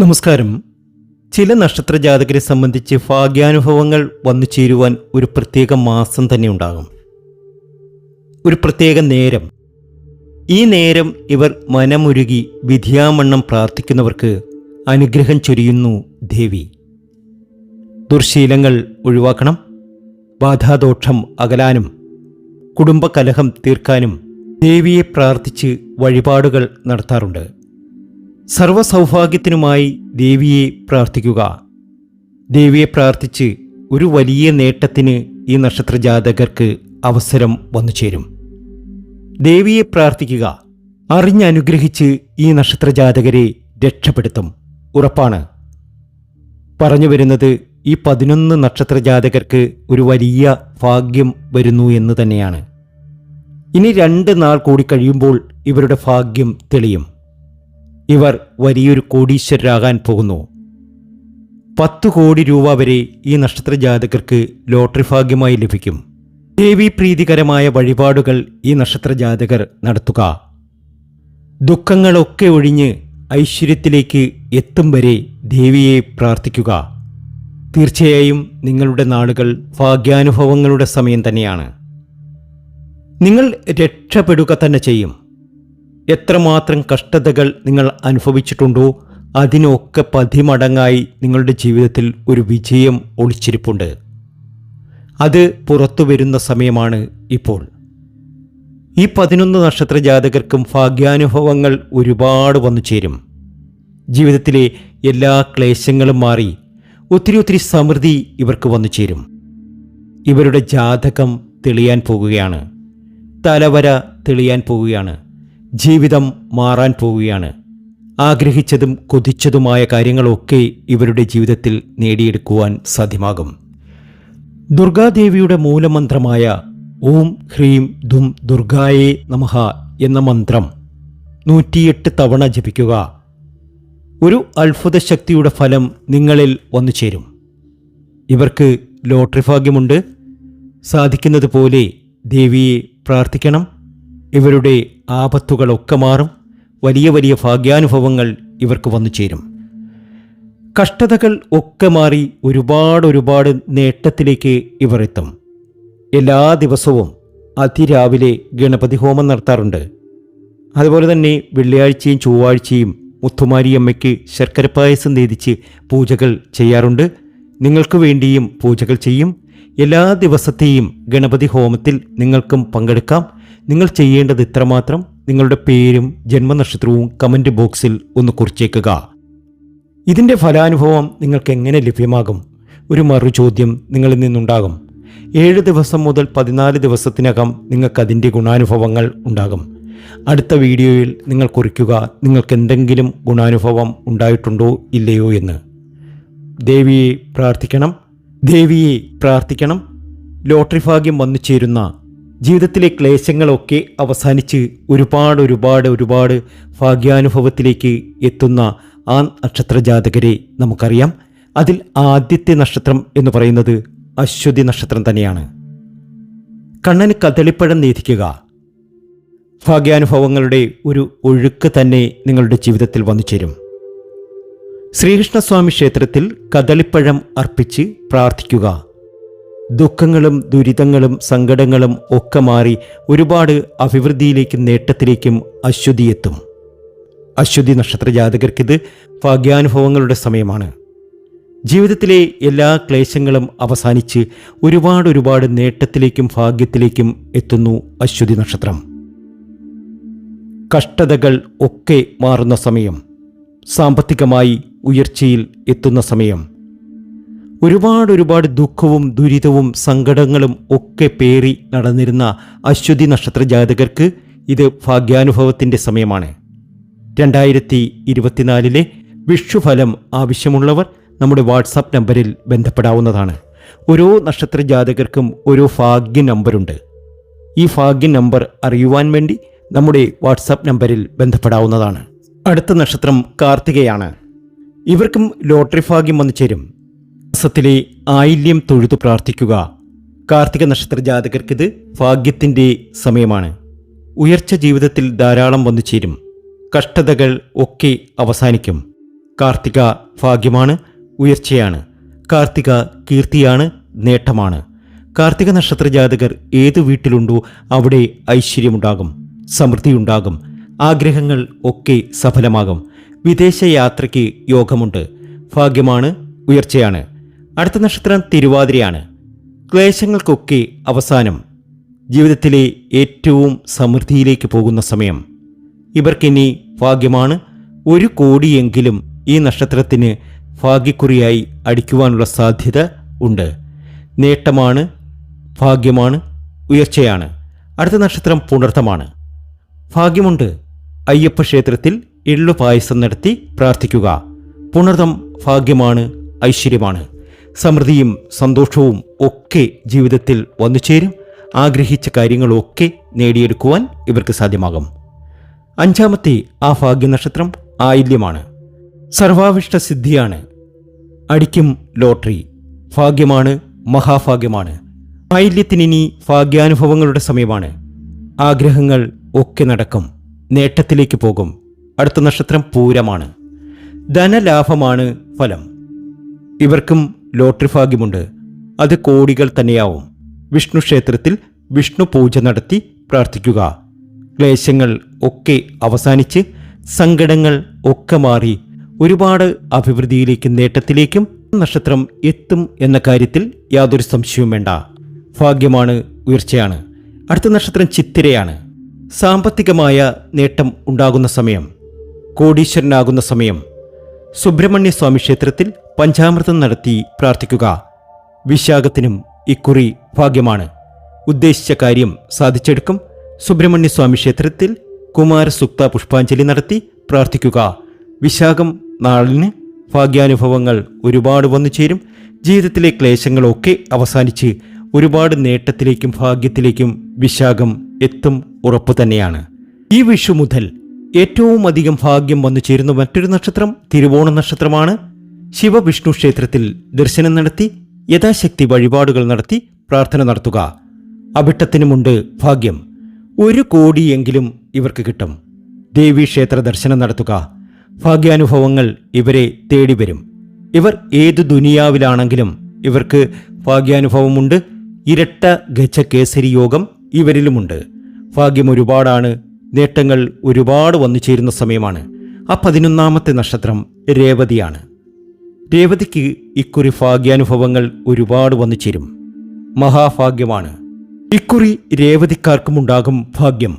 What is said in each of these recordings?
നമസ്കാരം. ചില നക്ഷത്ര ജാതകരെ സംബന്ധിച്ച് ഭാഗ്യാനുഭവങ്ങൾ വന്നു ചേരുവാൻ ഒരു പ്രത്യേക മാസം തന്നെ ഉണ്ടാകും. ഒരു പ്രത്യേക നേരം. ഈ നേരം ഇവർ മനമുരുകി വിധിയാമണ്ണം പ്രാർത്ഥിക്കുന്നവർക്ക് അനുഗ്രഹം ചൊരിയുന്നു ദേവി. ദുർശീലങ്ങൾ ഒഴിവാക്കണം. ബാധാദോഷം അകലാനും. കുടുംബകലഹം തീർക്കാനും ദേവിയെ പ്രാർത്ഥിച്ച് വഴിപാടുകൾ നടത്താറുണ്ട്. സർവസൗഭാഗ്യത്തിനുമായി ദേവിയെ പ്രാർത്ഥിക്കുക. ദേവിയെ പ്രാർത്ഥിച്ച് ഒരു വലിയ നേട്ടത്തിന് ഈ നക്ഷത്ര ജാതകർക്ക് അവസരം വന്നു ചേരും. ദേവിയെ പ്രാർത്ഥിക്കുക. അറിഞ്ഞനുഗ്രഹിച്ച് ഈ നക്ഷത്ര ജാതകരെ രക്ഷപ്പെടുത്തും. ഉറപ്പാണ്. പറഞ്ഞു വരുന്നത് ഈ പതിനൊന്ന് നക്ഷത്ര ജാതകർക്ക് ഒരു വലിയ ഭാഗ്യം വരുന്നു എന്ന് തന്നെയാണ്. ഇനി രണ്ട് നാൾ കൂടി കഴിയുമ്പോൾ ഇവരുടെ ഭാഗ്യം തെളിയും. ഇവർ വലിയൊരു കോടീശ്വരരാകാൻ പോകുന്നു. പത്തു കോടി രൂപ വരെ ഈ നക്ഷത്ര ജാതകർക്ക് ലോട്ടറി ഭാഗ്യമായി ലഭിക്കും. ദേവി പ്രീതികരമായ വഴിപാടുകൾ ഈ നക്ഷത്ര ജാതകർ നടത്തുക. ദുഃഖങ്ങളൊക്കെ ഒഴിഞ്ഞ് ഐശ്വര്യത്തിലേക്ക് എത്തും വരെ ദേവിയെ പ്രാർത്ഥിക്കുക. തീർച്ചയായും നിങ്ങളുടെ നാളുകൾ ഭാഗ്യാനുഭവങ്ങളുടെ സമയം തന്നെയാണ്. നിങ്ങൾ രക്ഷപ്പെടുക തന്നെ ചെയ്യും. എത്രമാത്രം കഷ്ടതകൾ നിങ്ങൾ അനുഭവിച്ചിട്ടുണ്ടോ അതിനൊക്കെ പതിമടങ്ങായി നിങ്ങളുടെ ജീവിതത്തിൽ ഒരു വിജയം ഒളിച്ചിരിപ്പുണ്ട്. അത് പുറത്തു വരുന്ന സമയമാണ് ഇപ്പോൾ. ഈ പതിനൊന്ന് നക്ഷത്ര ജാതകർക്കും ഭാഗ്യാനുഭവങ്ങൾ ഒരുപാട് വന്നു ചേരും. ജീവിതത്തിലെ എല്ലാ ക്ലേശങ്ങളും മാറി ഒത്തിരി ഒത്തിരി സമൃദ്ധി ഇവർക്ക് വന്നു ചേരും. ഇവരുടെ ജാതകം തെളിയാൻ പോകുകയാണ്. തലവര തെളിയാൻ പോവുകയാണ് ജീവിതം മാറാൻ പോവുകയാണ്. ആഗ്രഹിച്ചതും കൊതിച്ചതുമായ കാര്യങ്ങളൊക്കെ ഇവരുടെ ജീവിതത്തിൽ നേടിയെടുക്കുവാൻ സാധ്യമാകും. ദുർഗാദേവിയുടെ മൂലമന്ത്രമായ ഓം ഹ്രീം ദും ദുർഗായേ നമഹ എന്ന മന്ത്രം നൂറ്റിയെട്ട് തവണ ജപിക്കുക. ഒരു അത്ഭുത ശക്തിയുടെ ഫലം നിങ്ങളിൽ വന്നു ചേരും. ഇവർക്ക് ലോട്ടറി ഭാഗ്യമുണ്ട്. സാധിക്കുന്നത് പോലെ ദേവിയെ പ്രാർത്ഥിക്കണം. ഇവരുടെ ആപത്തുകളൊക്കെ മാറും. വലിയ വലിയ ഭാഗ്യാനുഭവങ്ങൾ ഇവർക്ക് വന്നു ചേരും. കഷ്ടതകൾ ഒക്കെ മാറി ഒരുപാട് ഒരുപാട് നേട്ടത്തിലേക്ക് ഇവർ എത്തും. എല്ലാ ദിവസവും അതിരാവിലെ ഗണപതി ഹോമം നടത്താറുണ്ട്. അതുപോലെ തന്നെ വെള്ളിയാഴ്ചയും ചൊവ്വാഴ്ചയും മുത്തുമാരിയമ്മയ്ക്ക് ശർക്കര പായസം നേതിച്ച് പൂജകൾ ചെയ്യാറുണ്ട്. നിങ്ങൾക്ക് വേണ്ടിയും പൂജകൾ ചെയ്യും. എല്ലാ ദിവസത്തെയും ഗണപതി ഹോമത്തിൽ നിങ്ങൾക്കും പങ്കെടുക്കാം. നിങ്ങൾ ചെയ്യേണ്ടത് ഇത്രമാത്രം. നിങ്ങളുടെ പേരും ജന്മനക്ഷത്രവും കമന്റ് ബോക്സിൽ ഒന്ന് കുറിച്ചേക്കുക. ഇതിന്റെ ഫലാനുഭവം നിങ്ങൾക്ക് എങ്ങനെ ലഭ്യമാകും? ഒരു മറുചോദ്യം നിങ്ങളിൽ നിന്നുണ്ടാകും. ഏഴ് ദിവസം മുതൽ പതിനാല് ദിവസത്തിനകം നിങ്ങൾക്ക് അതിന്റെ ഗുണാനുഭവങ്ങൾ ഉണ്ടാകും. അടുത്ത വീഡിയോയിൽ നിങ്ങൾ കുറിക്കുക നിങ്ങൾക്ക് എന്തെങ്കിലും ഗുണാനുഭവം ഉണ്ടായിട്ടുണ്ടോ ഇല്ലയോ എന്ന്. ദേവിയെ പ്രാർത്ഥിക്കണം. ദേവിയെ പ്രാർത്ഥിക്കണം. ലോട്ടറി ഭാഗ്യം വന്നു ചേരുന്ന ജീവിതത്തിലെ ക്ലേശങ്ങളൊക്കെ അവസാനിച്ച് ഒരുപാട് ഒരുപാട് ഒരുപാട് ഭാഗ്യാനുഭവത്തിലേക്ക് എത്തുന്ന ആ നക്ഷത്ര ജാതകരെ നമുക്കറിയാം. അതിൽ ആദ്യത്തെ നക്ഷത്രം എന്ന് പറയുന്നത് അശ്വതി നക്ഷത്രം തന്നെയാണ്. കണ്ണന് കദളിപ്പഴം നേദിക്കുക ഭാഗ്യാനുഭവങ്ങളുടെ ഒരു ഒഴുക്ക് തന്നെ നിങ്ങളുടെ ജീവിതത്തിൽ വന്നു ചേരും. ശ്രീകൃഷ്ണസ്വാമി ക്ഷേത്രത്തിൽ കദളിപ്പഴം അർപ്പിച്ച് പ്രാർത്ഥിക്കുക. ദുഃഖങ്ങളും ദുരിതങ്ങളും സങ്കടങ്ങളും ഒക്കെ മാറി ഒരുപാട് അഭിവൃദ്ധിയിലേക്കും നേട്ടത്തിലേക്കും അശ്വതി എത്തും. അശ്വതി നക്ഷത്ര ജാതകർക്കിത് ഭാഗ്യാനുഭവങ്ങളുടെ സമയമാണ്. ജീവിതത്തിലെ എല്ലാ ക്ലേശങ്ങളും അവസാനിച്ച് ഒരുപാട് ഒരുപാട് നേട്ടത്തിലേക്കും ഭാഗ്യത്തിലേക്കും എത്തുന്നു അശ്വതി നക്ഷത്രം. കഷ്ടതകൾ ഒക്കെ മാറുന്ന സമയം സാമ്പത്തികമായി ഉയർച്ചയിൽ എത്തുന്ന സമയം. ഒരുപാട് ഒരുപാട് ദുഃഖവും ദുരിതവും സങ്കടങ്ങളും ഒക്കെ പേറി നടന്നിരുന്ന അശ്വതി നക്ഷത്ര ജാതകർക്ക് ഇത് ഭാഗ്യാനുഭവത്തിന്റെ സമയമാണ്. രണ്ടായിരത്തി ഇരുപത്തിനാലിലെ വിഷുഫലം ആവശ്യമുള്ളവർ നമ്മുടെ വാട്സാപ്പ് നമ്പറിൽ ബന്ധപ്പെടാവുന്നതാണ്. ഓരോ നക്ഷത്ര ജാതകർക്കും ഓരോ ഭാഗ്യ നമ്പറുണ്ട്. ഈ ഭാഗ്യ നമ്പർ അറിയുവാൻ വേണ്ടി നമ്മുടെ വാട്സാപ്പ് നമ്പറിൽ ബന്ധപ്പെടാവുന്നതാണ്. അടുത്ത നക്ഷത്രം കാർത്തികയാണ്. ഇവർക്കും ലോട്ടറി ഭാഗ്യം വന്നു ചേരും. മാസത്തിലെ ആയില്യം തൊഴുതു പ്രാർത്ഥിക്കുക. കാർത്തിക നക്ഷത്ര ജാതകർക്കിത് ഭാഗ്യത്തിന്റെ സമയമാണ്. ഉയർച്ച ജീവിതത്തിൽ ധാരാളം വന്നു ചേരും. കഷ്ടതകൾ ഒക്കെ അവസാനിക്കും. കാർത്തിക ഭാഗ്യമാണ് ഉയർച്ചയാണ്. കാർത്തിക കീർത്തിയാണ് നേട്ടമാണ്. കാർത്തിക നക്ഷത്ര ജാതകർ ഏത് വീട്ടിലുണ്ടോ അവിടെ ഐശ്വര്യമുണ്ടാകും സമൃദ്ധിയുണ്ടാകും ആഗ്രഹങ്ങൾ ഒക്കെ സഫലമാകും. വിദേശ യാത്രയ്ക്ക് യോഗമുണ്ട്. ഭാഗ്യമാണ് ഉയർച്ചയാണ്. അടുത്ത നക്ഷത്രം തിരുവാതിരയാണ്. ക്ലേശങ്ങൾക്കൊക്കെ അവസാനം. ജീവിതത്തിലെ ഏറ്റവും സമൃദ്ധിയിലേക്ക് പോകുന്ന സമയം. ഇവർക്കിനി ഭാഗ്യമാണ്. ഒരു കോടിയെങ്കിലും ഈ നക്ഷത്രത്തിന് ഭാഗ്യക്കുറിയായി അടിക്കുവാനുള്ള സാധ്യത ഉണ്ട്. നേട്ടമാണ് ഭാഗ്യമാണ് ഉയർച്ചയാണ്. അടുത്ത നക്ഷത്രം പുണർത്തമാണ്. ഭാഗ്യമുണ്ട്. അയ്യപ്പ ക്ഷേത്രത്തിൽ എള്ളു പായസം നടത്തി പ്രാർത്ഥിക്കുക. പുണർതം ഭാഗ്യമാണ് ഐശ്വര്യമാണ്. സമൃദ്ധിയും സന്തോഷവും ഒക്കെ ജീവിതത്തിൽ വന്നു ചേരും ആഗ്രഹിച്ച കാര്യങ്ങളൊക്കെ നേടിയെടുക്കുവാൻ ഇവർക്ക് സാധ്യമാകും. അഞ്ചാമത്തെ ആ ഭാഗ്യനക്ഷത്രം ആയില്യമാണ്. സർവാവിഷ്ട സിദ്ധിയാണ് അടിക്കും ലോട്ടറി. ഭാഗ്യമാണ് മഹാഭാഗ്യമാണ്. ആയില്യത്തിനിനി ഭാഗ്യാനുഭവങ്ങളുടെ സമയമാണ്. ആഗ്രഹങ്ങൾ ഒക്കെ നടക്കും. നേട്ടത്തിലേക്ക് പോകും. അടുത്ത നക്ഷത്രം പൂരമാണ്. ധനലാഭമാണ് ഫലം. ഇവർക്കും ലോട്ടറി ഭാഗ്യമുണ്ട്. അത് കോടികൾ തന്നെയാവും. വിഷ്ണു ക്ഷേത്രത്തിൽ വിഷ്ണു പൂജ നടത്തി പ്രാർത്ഥിക്കുക. ക്ലേശങ്ങൾ ഒക്കെ അവസാനിച്ച് സങ്കടങ്ങൾ ഒക്കെ മാറി. ഒരുപാട് അഭിവൃദ്ധിയിലേക്കും നേട്ടത്തിലേക്കും നക്ഷത്രം എത്തും എന്ന കാര്യത്തിൽ യാതൊരു സംശയവും വേണ്ട. ഭാഗ്യമാണ് ഉയർച്ചയാണ്. അടുത്ത നക്ഷത്രം ചിത്തിരയാണ്. സാമ്പത്തികമായ നേട്ടം ഉണ്ടാകുന്ന സമയം. കോടീശ്വരനാകുന്ന സമയം. സുബ്രഹ്മണ്യ സ്വാമി ക്ഷേത്രത്തിൽ പഞ്ചാമൃതം നടത്തി പ്രാർത്ഥിക്കുക. വിശാഖത്തിനും ഇക്കുറി ഭാഗ്യമാണ്. ഉദ്ദേശിച്ച കാര്യം സാധിച്ചെടുക്കും. സുബ്രഹ്മണ്യ സ്വാമി ക്ഷേത്രത്തിൽ കുമാരസുക്ത പുഷ്പാഞ്ജലി നടത്തി പ്രാർത്ഥിക്കുക. വിശാഖം നാളിന് ഭാഗ്യാനുഭവങ്ങൾ ഒരുപാട് വന്നു ചേരും. ജീവിതത്തിലെ ക്ലേശങ്ങളൊക്കെ അവസാനിച്ച് ഒരുപാട് നേട്ടത്തിലേക്കും ഭാഗ്യത്തിലേക്കും വിശാഖം എത്തും ഉറപ്പു തന്നെയാണ്. ഈ വിഷു മുതൽ ഏറ്റവും അധികം ഭാഗ്യം വന്നു ചേരുന്ന മറ്റൊരു നക്ഷത്രം തിരുവോണ നക്ഷത്രമാണ്. ശിവവിഷ്ണു ക്ഷേത്രത്തിൽ ദർശനം നടത്തി യഥാശക്തി വഴിപാടുകൾ നടത്തി പ്രാർത്ഥന നടത്തുക. അവിട്ടത്തിനുമുണ്ട് ഭാഗ്യം. ഒരു കോടിയെങ്കിലും ഇവർക്ക് കിട്ടും. ദേവീക്ഷേത്ര ദർശനം നടത്തുക. ഭാഗ്യാനുഭവങ്ങൾ ഇവരെ തേടി വരും. ഇവർ ഏതു ദുനിയാവിലാണെങ്കിലും ഇവർക്ക് ഭാഗ്യാനുഭവമുണ്ട്. ഇരട്ട ഗജ കേസരി യോഗം ഇവരിലുമുണ്ട്. ഭാഗ്യം ഒരുപാടാണ് നേട്ടങ്ങൾ ഒരുപാട് വന്നു ചേരുന്ന സമയമാണ്. ആ പതിനൊന്നാമത്തെ നക്ഷത്രം രേവതിയാണ്. രേവതിക്ക് ഇക്കുറി ഭാഗ്യാനുഭവങ്ങൾ ഒരുപാട് വന്നു ചേരും. മഹാഭാഗ്യമാണ്. ഇക്കുറി രേവതിക്കാർക്കും ഉണ്ടാകും ഭാഗ്യം.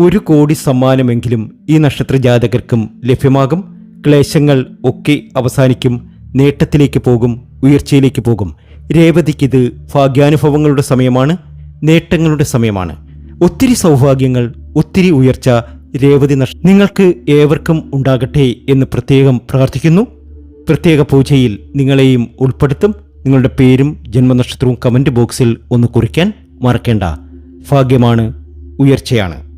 ഒരു കോടി സമ്മാനമെങ്കിലും ഈ നക്ഷത്ര ജാതകർക്കും ലഭ്യമാകും. ക്ലേശങ്ങൾ ഒക്കെ അവസാനിക്കും. നേട്ടത്തിലേക്ക് പോകും. ഉയർച്ചയിലേക്ക് പോകും. രേവതിക്കിത് ഭാഗ്യാനുഭവങ്ങളുടെ സമയമാണ്. നേട്ടങ്ങളുടെ സമയമാണ്. ഒത്തിരി സൗഭാഗ്യങ്ങൾ ഒത്തിരി ഉയർച്ച രേവതി നഷ് നിങ്ങൾക്ക് ഏവർക്കും ഉണ്ടാകട്ടെ എന്ന് പ്രത്യേകം പ്രാർത്ഥിക്കുന്നു. പ്രത്യേക പൂജയിൽ നിങ്ങളെയും ഉൾപ്പെടുത്തും. നിങ്ങളുടെ പേരും ജന്മനക്ഷത്രവും കമന്റ് ബോക്സിൽ ഒന്ന് കുറിക്കാൻ മറക്കേണ്ട. ഭാഗ്യമാണ് ഉയർച്ചയാണ്.